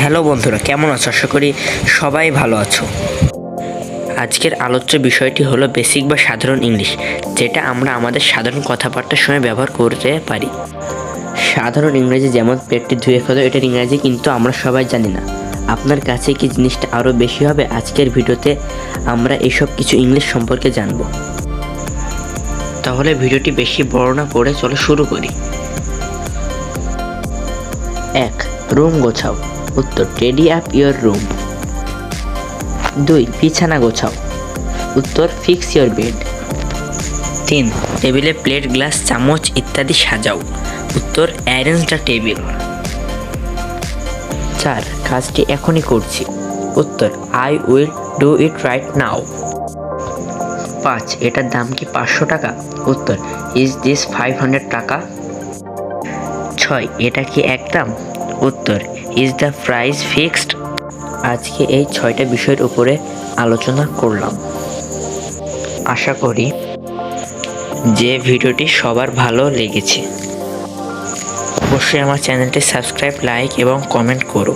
Hello বন্ধুরা, কেমন আছো? আশা করি সবাই ভালো আছো। আজকের আলোচ্য বিষয়টি হলো বেসিক বা সাধারণ ইংলিশ, যেটা আমরা আমাদের সাধারণ কথাবার্তার সময় ব্যবহার করতে পারি। সাধারণ ইংরেজি যেমন পেটটি ধুয়ে ফেলো, এটার ইংরেজি কিন্তু আমরা সবাই জানি না। আপনার কাছে কি জিনিসটা আরও বেশি হবে? আজকের ভিডিওতে আমরা এসব কিছু ইংলিশ সম্পর্কে জানব। তাহলে ভিডিওটি বেশি বড় না করে চলো শুরু করি। এক, রুম গোছাও। উত্তর টেডি আপ ইয়োর রুম দুই, বিছানা গোছাও। উত্তর ফিক্স ইয়োর বেড তিন, টেবিলে প্লেট গ্লাস চামচ ইত্যাদি সাজাও। উত্তর অ্যারেঞ্জ দ্য টেবিল চার, কাজটি এখনই করছি। উত্তর I will do it right now পাঁচ, এটার দাম কি পাঁচশো টাকা? উত্তর ইজ দিস ফাইভ হান্ড্রেড টাকা? ছয়, এটা কি একদম উত্তর। ইজ দ্য প্রাইস ফিক্সড আজকে এই ছয়টা বিষয়ের উপরে আলোচনা করলাম। আশা করি যে ভিডিওটি সবার ভালো লেগেছে। অবশ্যই আমার চ্যানেলটি সাবস্ক্রাইব, লাইক এবং কমেন্ট করো।